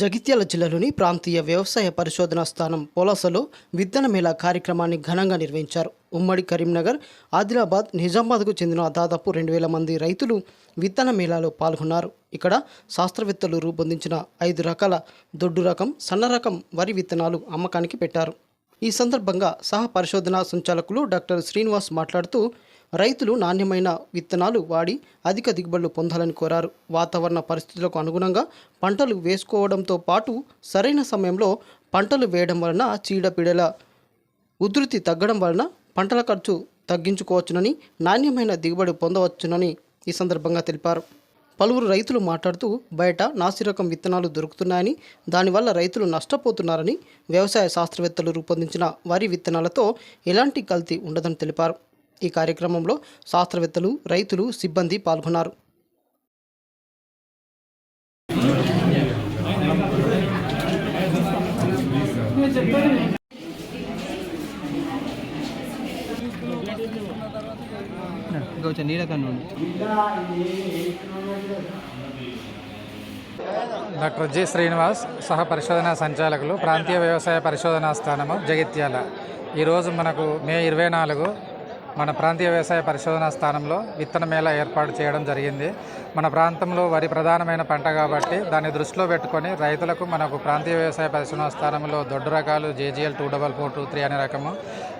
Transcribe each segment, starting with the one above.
జగిత్యాల జిల్లాలోని ప్రాంతీయ వ్యవసాయ పరిశోధనా స్థానం పొలాసలో విత్తన మేళా కార్యక్రమాన్ని ఘనంగా నిర్వహించారు. ఉమ్మడి కరీంనగర్ ఆదిలాబాద్ నిజామాబాద్కు చెందిన దాదాపు రెండు వేల మంది రైతులు విత్తన మేళాలో పాల్గొన్నారు. ఇక్కడ శాస్త్రవేత్తలు రూపొందించిన ఐదు రకాల దొడ్డు రకం సన్న రకం వరి విత్తనాలు అమ్మకానికి పెట్టారు. ఈ సందర్భంగా సహ పరిశోధనా సంచాలకులు డాక్టర్ శ్రీనివాస్ మాట్లాడుతూ రైతులు నాణ్యమైన విత్తనాలు వాడి అధిక దిగుబడులు పొందాలని కోరారు. వాతావరణ పరిస్థితులకు అనుగుణంగా పంటలు వేసుకోవడంతో పాటు సరైన సమయంలో పంటలు వేయడం వలన చీడపీడల ఉధృతి తగ్గడం వలన పంటల ఖర్చు తగ్గించుకోవచ్చునని నాణ్యమైన దిగుబడి పొందవచ్చునని ఈ సందర్భంగా తెలిపారు. పలువురు రైతులు మాట్లాడుతూ బయట నాసిరకం విత్తనాలు దొరుకుతున్నాయని దానివల్ల రైతులు నష్టపోతున్నారని వ్యవసాయ శాస్త్రవేత్తలు రూపొందించిన వరి విత్తనాలతో ఎలాంటి కల్తీ ఉండదని తెలిపారు. ఈ కార్యక్రమంలో శాస్త్రవేత్తలు రైతులు సిబ్బంది పాల్గొన్నారు. కొంచెం నీడ కన్ను డాక్టర్ జి శ్రీనివాస్ సహ పరిశోధనా సంచాలకులు ప్రాంతీయ వ్యవసాయ పరిశోధనా స్థానము జగిత్యాల. ఈరోజు మనకు మే ఇరవై నాలుగు మన ప్రాంతీయ వ్యవసాయ పరిశోధనా స్థానంలో విత్తన మేళ ఏర్పాటు చేయడం జరిగింది. మన ప్రాంతంలో వరి ప్రధానమైన పంట కాబట్టి దాన్ని దృష్టిలో పెట్టుకొని రైతులకు మనకు ప్రాంతీయ వ్యవసాయ పరిశోధనా స్థానంలో దొడ్డు రకాలు JGL two double four two three అనే రకము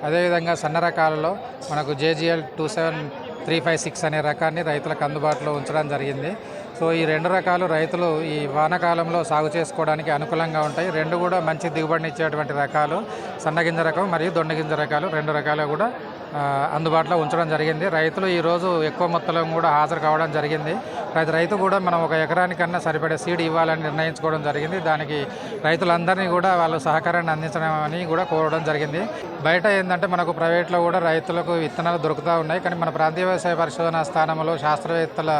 అదేవిధంగా సన్న రకాలలో మనకు JGL two seven three five six అనే రకాన్ని రైతులకు అందుబాటులో ఉంచడం జరిగింది. సో ఈ రెండు రకాలు రైతులు ఈ వానకాలంలో సాగు చేసుకోవడానికి అనుకూలంగా ఉంటాయి. రెండు కూడా మంచి దిగుబడినిచ్చేటువంటి రకాలు సన్నగింజ రకం మరియు దొండగింజ రకాలు. రెండు రకాలు కూడా అందుబాటులో ఉంచడం జరిగింది. రైతులు ఈరోజు ఎక్కువ మొత్తంలో కూడా హాజరు కావడం జరిగింది. ప్రతి రైతు కూడా మనం ఒక ఎకరానికన్నా సరిపడే సీడ్ ఇవ్వాలని నిర్ణయించుకోవడం జరిగింది. దానికి రైతులందరినీ కూడా వాళ్ళు సహకారాన్ని అందించడం అని కూడా కోరడం జరిగింది. బయట ఏంటంటే మనకు ప్రైవేట్లో కూడా రైతులకు విత్తనాలు దొరుకుతూ ఉన్నాయి. కానీ మన ప్రాంతీయ వ్యవసాయ పరిశోధన స్థానంలో శాస్త్రవేత్తల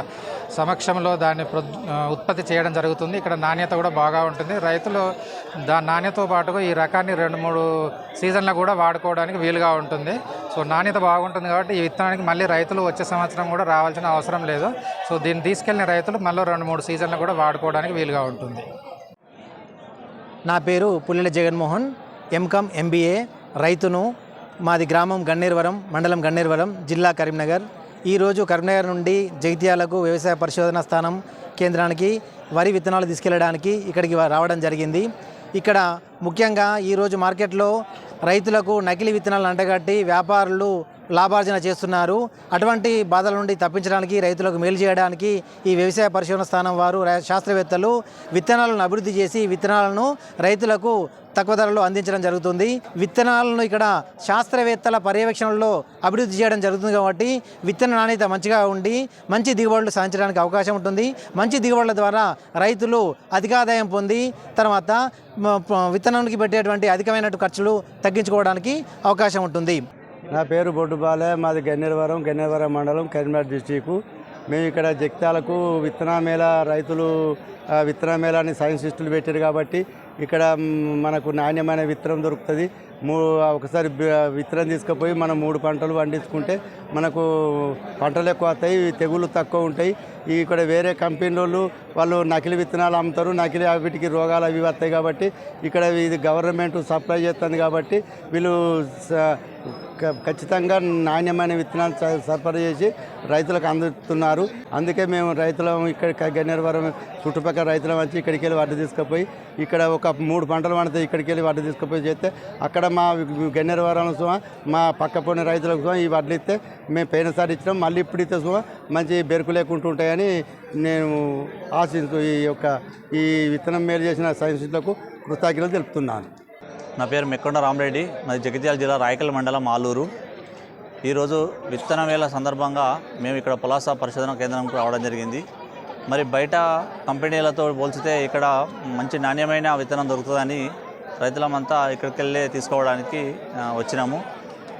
సమక్షంలో దాన్ని ఉత్పత్తి చేయడం జరుగుతుంది. ఇక్కడ నాణ్యత కూడా బాగా ఉంటుంది. రైతులు దా నాణ్యతతో పాటుగా ఈ రకాన్ని రెండు మూడు సీజన్లు కూడా వాడుకోవడానికి వీలుగా ఉంటుంది. సో నాణ్యత బాగుంటుంది కాబట్టి ఈ విత్తనానికి మళ్ళీ రైతులు వచ్చే సంవత్సరం కూడా రావాల్సిన అవసరం లేదు. సో దీన్ని తీసుకెళ్ళిన రైతులు మళ్ళీ రెండు మూడు సీజన్లు కూడా వాడుకోవడానికి వీలుగా ఉంటుంది. నా పేరు పుల్లెల జగన్మోహన్. ఎంకామ్ ఎంబీఏ రైతును మాది గ్రామం గన్నేరువరం మండలం గన్నేరువరం జిల్లా కరీంనగర్. ఈరోజు కరీంనగర్ నుండి జగిత్యాలకు వ్యవసాయ పరిశోధన స్థానం కేంద్రానికి వరి విత్తనాలు తీసుకెళ్ళడానికి ఇక్కడికి రావడం జరిగింది. ఇక్కడ ముఖ్యంగా ఈరోజు మార్కెట్లో రైతులకు నకిలీ విత్తనాలు అంటగట్టి వ్యాపారులు లాభార్జన చేస్తున్నారు. అటువంటి బాధల నుండి తప్పించడానికి రైతులకు మేలు చేయడానికి ఈ వ్యవసాయ పరిశోధన స్థానం వారు శాస్త్రవేత్తలు విత్తనాలను అభివృద్ధి చేసి విత్తనాలను రైతులకు తక్కువ ధరలో అందించడం జరుగుతుంది. విత్తనాలను ఇక్కడ శాస్త్రవేత్తల పర్యవేక్షణలో అభివృద్ధి చేయడం జరుగుతుంది కాబట్టి విత్తన నాణ్యత మంచిగా ఉండి మంచి దిగుబడులు సాధించడానికి అవకాశం ఉంటుంది. మంచి దిగుబడుల ద్వారా రైతులు అధికాదాయం పొంది తర్వాత విత్తనానికి పెట్టేటువంటి అధికమైన ఖర్చులు తగ్గించుకోవడానికి అవకాశం ఉంటుంది. నా పేరు బొడ్డుబాలే మాది గన్నేరవరం గన్నేరవరం మండలం కరీంనగర్ డిస్టిక్ మేము ఇక్కడ జక్తాలకు విత్తన మేళ రైతులు ఆ, విత్తన మేళాని సైన్సిస్టులు పెట్టారు కాబట్టి ఇక్కడ మనకు నాణ్యమైన విత్తనం దొరుకుతుంది. మూ ఒకసారి విత్తనం తీసుకుపోయి మనం మూడు పంటలు పండించుకుంటే మనకు పంటలు ఎక్కువ వస్తాయి తెగులు తక్కువ ఉంటాయి. ఇక్కడ వేరే కంపెనీ వాళ్ళు వాళ్ళు నకిలీ విత్తనాలు అమ్ముతారు నకిలీ వీటికి రోగాలు అవి వస్తాయి కాబట్టి ఇక్కడ ఇది గవర్నమెంట్ సప్లై చేస్తుంది కాబట్టి వీళ్ళు ఖచ్చితంగా నాణ్యమైన విత్తనాలు స- సరఫరా చేసి రైతులకు అందుతున్నారు. అందుకే మేము రైతులం ఇక్కడ గన్నేరవరం చుట్టుపక్కల రైతులం వచ్చి ఇక్కడికి వెళ్ళి వడ్డు తీసుకుపోయి ఇక్కడ ఒక మూడు పంటలు పండితే ఇక్కడికి వెళ్ళి వడ్డు తీసుకుపోయి చేస్తే అక్కడ మా గన్నేరవరం సుమ మా పక్క పోయిన రైతులకు సుమ ఈ వడ్లు ఇస్తే మేము పోయినసారి ఇచ్చినాం. మళ్ళీ ఇప్పుడు ఇస్తే సుమ మంచి బెరుకు లేకుండా ఉంటాయని నేను ఆశిస్తూ ఈ యొక్క ఈ విత్తనం మేలు చేసిన సైన్స్లకు కృతజ్ఞతలు తెలుపుతున్నాను. నా పేరు మెక్కొండ రామరెడ్డి. నాది జగిత్యాల జిల్లా రాయకల్ మండలం ఆలూరు. ఈరోజు విత్తన వేల సందర్భంగా మేము ఇక్కడ పులాస పరిశోధన కేంద్రంకు రావడం జరిగింది. మరి బయట కంపెనీలతో పోల్చితే ఇక్కడ మంచి నాణ్యమైన విత్తనం దొరుకుతుందని రైతులమంతా ఇక్కడికి వెళ్ళి తీసుకోవడానికి వచ్చినాము.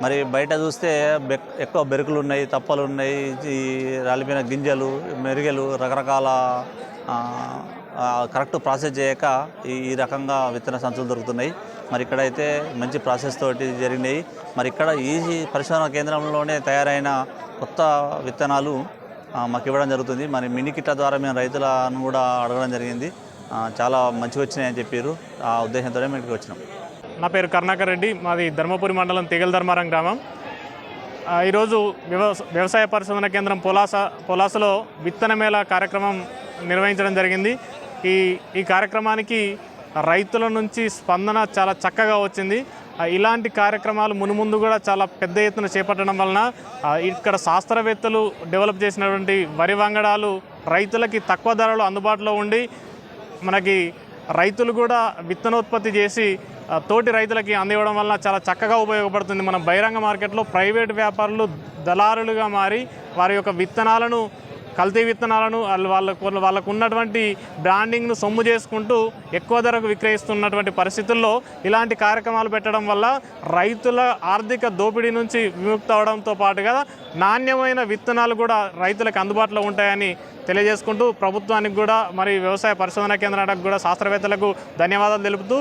మరి బయట చూస్తే బెక్ ఎక్కువ బెరుకులు ఉన్నాయి తప్పలు ఉన్నాయి ఈ రాలిపోయిన గింజలు మెరుగలు రకరకాల కరెక్ట్ ప్రాసెస్ చేయక ఈ ఈ రకంగా విత్తన సంచులు దొరుకుతున్నాయి. మరి ఇక్కడైతే మంచి ప్రాసెస్ తోటి జరిగినాయి. మరి ఇక్కడ ఈ పరిశోధన కేంద్రంలోనే తయారైన కొత్త విత్తనాలు మాకు ఇవ్వడం జరుగుతుంది. మరి మినీ కిట్ల ద్వారా మేము రైతులను కూడా అడగడం జరిగింది. చాలా మంచిగా వచ్చినాయని చెప్పారు. ఆ ఉద్దేశంతోనే మేము ఇక్కడికి వచ్చినాం. నా పేరు కర్ణాకర్ రెడ్డి. మాది ధర్మపురి మండలం తెగల ధర్మారం గ్రామం ఈరోజు వ్యవసాయ పరిశోధన కేంద్రం పొలాస పొలాసలో విత్తన మేళ కార్యక్రమం నిర్వహించడం జరిగింది. ఈ ఈ కార్యక్రమానికి రైతుల నుంచి స్పందన చాలా చక్కగా వచ్చింది. ఇలాంటి కార్యక్రమాలు మునుముందు కూడా చాలా పెద్ద ఎత్తున చేపట్టడం వలన ఇక్కడ శాస్త్రవేత్తలు డెవలప్ చేసినటువంటి వరి వంగడాలు రైతులకి తక్కువ ధరలో అందుబాటులో ఉండి మనకి రైతులు కూడా విత్తనోత్పత్తి చేసి తోటి రైతులకి అందివ్వడం వలన చాలా చక్కగా ఉపయోగపడుతుంది. మన బహిరంగ మార్కెట్లో ప్రైవేట్ వ్యాపారులు దళారులుగా మారి వారి యొక్క విత్తనాలను కల్తీ విత్తనాలను వాళ్ళు వాళ్ళకు వాళ్ళకు ఉన్నటువంటి బ్రాండింగ్ను సొమ్ము చేసుకుంటూ ఎక్కువ ధరకు విక్రయిస్తున్నటువంటి పరిస్థితుల్లో ఇలాంటి కార్యక్రమాలు పెట్టడం వల్ల రైతుల ఆర్థిక దోపిడీ నుంచి విముక్త అవడంతో పాటుగా నాణ్యమైన విత్తనాలు కూడా రైతులకు అందుబాటులో ఉంటాయని తెలియజేసుకుంటూ ప్రభుత్వానికి కూడా మరి వ్యవసాయ పరిశోధన కేంద్రానికి కూడా శాస్త్రవేత్తలకు ధన్యవాదాలు తెలుపుతూ